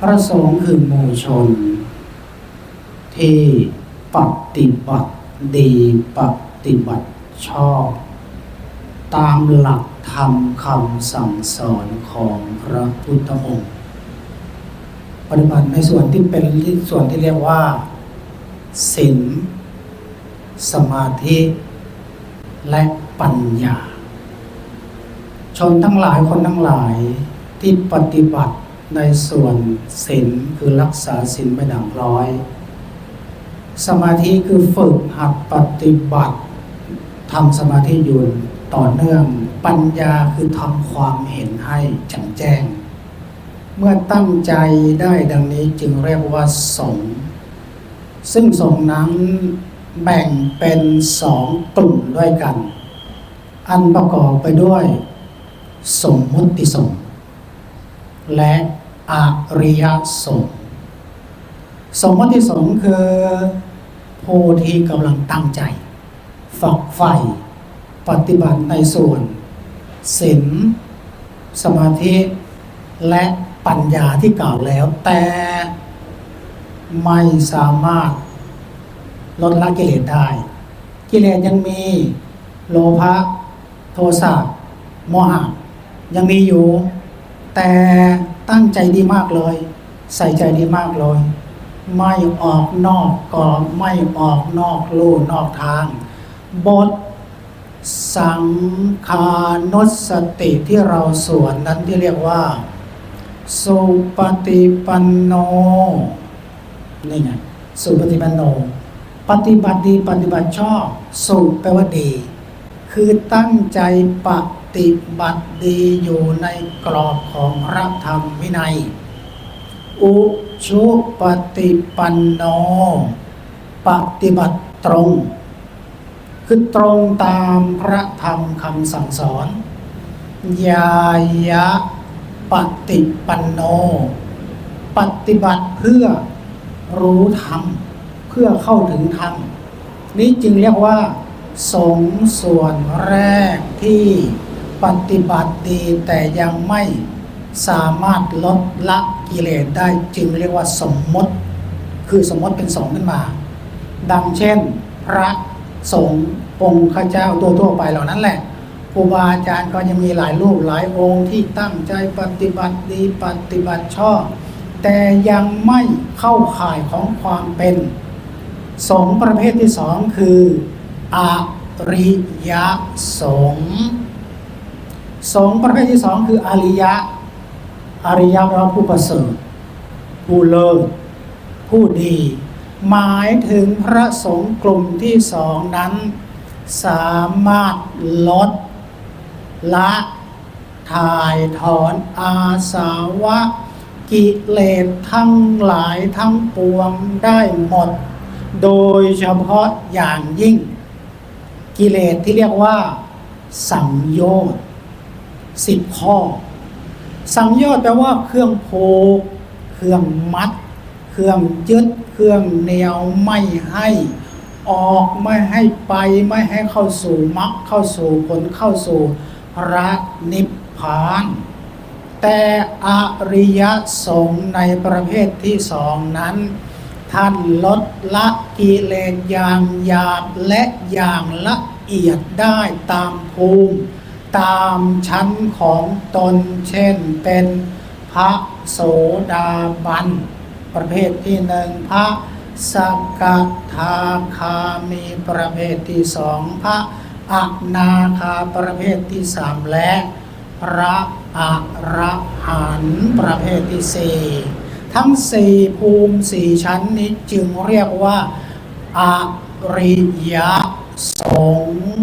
พระสงฆ์คือหมู่ชน ที่ปฏิบัติดีปฏิบัติชอบ ตามหลักธรรมคำสั่งสอนของพระพุทธองค์ปฏิบัติในส่วนที่เป็นส่วนที่เรียกว่าศีลสมาธิและปัญญา ชนทั้งหลายคนทั้งหลายที่ปฏิบัติ ในส่วนศีลคือรักษาศีลไม่ด่างร้อย สมาธิคือฝึกหัดปฏิบัติทำสมาธิอยู่ต่อเนื่อง ปัญญาคือทำความเห็นให้แจ่มแจ้ง เมื่อตั้งใจได้ดังนี้จึงเรียกว่าสงฆ์ซึ่งสงฆ์นั้นแบ่งเป็นสองกลุ่มด้วยกัน อันประกอบไปด้วย สมมุติสงและ อริยสงฆ์สมมติสงฆ์คือผู้ที่กำลังตั้งใจ ฝักใฝ่ปฏิบัติในส่วนศีลสมาธิและปัญญาที่กล่าวแล้ว แต่ไม่สามารถลดละกิเลสได้ กิเลสยังมีโลภะโทสะโมหะยังมีอยู่ แต่ตั้งใจดีมากเลย ใส่ใจดีมากเลย ไม่ออกนอกกรอบไม่ออกนอกลู่นอกทาง บทสังคานุสติที่เราสวดนั้นที่เรียกว่า สุปฏิปันโนนี่ไงสุปฏิปันโน ปฏิบัติดีปฏิบัติชอบ สุแปลว่าดี คือตั้งใจป ฏิบัติดีอยู่ในกรอบของพระธรรมวินัย อุชุปฏิปันโน ปฏิบัติตรง คือตรงตามพระธรรมคำสั่งสอน ยายะปฏิปันโน ปฏิบัติเพื่อรู้ธรรม เพื่อเข้าถึงธรรม นี้จึงเรียกว่าสงส่วนแรกที่ ปฏิบัติดีแต่ยังไม่สามารถลดละกิเลสได้จึงเรียกว่าสมมติ คือสมมติเป็นสองขึ้นมา ดังเช่น พระสงฆ์องค์ข้าเจ้าตัวทั่วไปเหล่านั้นแหละครูบาอาจารย์ก็ยังมีหลายรูปหลายองค์ที่ตั้งใจปฏิบัติดีปฏิบัติชอบ แต่ยังไม่เข้าข่ายของความเป็นสงประเภทที่สองคืออริยสงฆ์ สงประเภทที่สองคืออริยะอริยะแปลว่าผู้ประเสริฐผู้เลิศผู้ดี หมายถึงพระสงฆ์กลุ่มที่สองนั้น สามารถลด ละถ่ายถอนอาสาวะ กิเลสทั้งหลายทั้งปวงได้หมด โดยเฉพาะอย่างยิ่ง กิเลสที่เรียกว่า สังโยชน์ สิบข้อ สังโยชน์แปลว่าเครื่องผูกเครื่องมัด เครื่องยึด เครื่องเหนียวไม่ให้ ออกไม่ให้ไปไม่ให้เข้าสู่มรรคเข้าสู่ผลเข้าสู่พระนิพพาน แต่อริยสงฆ์ในประเภทที่สองนั้น ท่านลดละกิเลสอย่างหยาบและอย่างละเอียดได้ตามภูมิ ตามชั้นของตนเช่นเป็นพระโสดาบัน ประเภทที่หนึ่งพระสกทาคามีประเภทที่สองพระอนาคาประเภทที่สามและพระอรหันต์ประเภทที่สี่ทั้งสี่ภูมิสี่ชั้นนี้จึงเรียกว่าอริยสงฆ์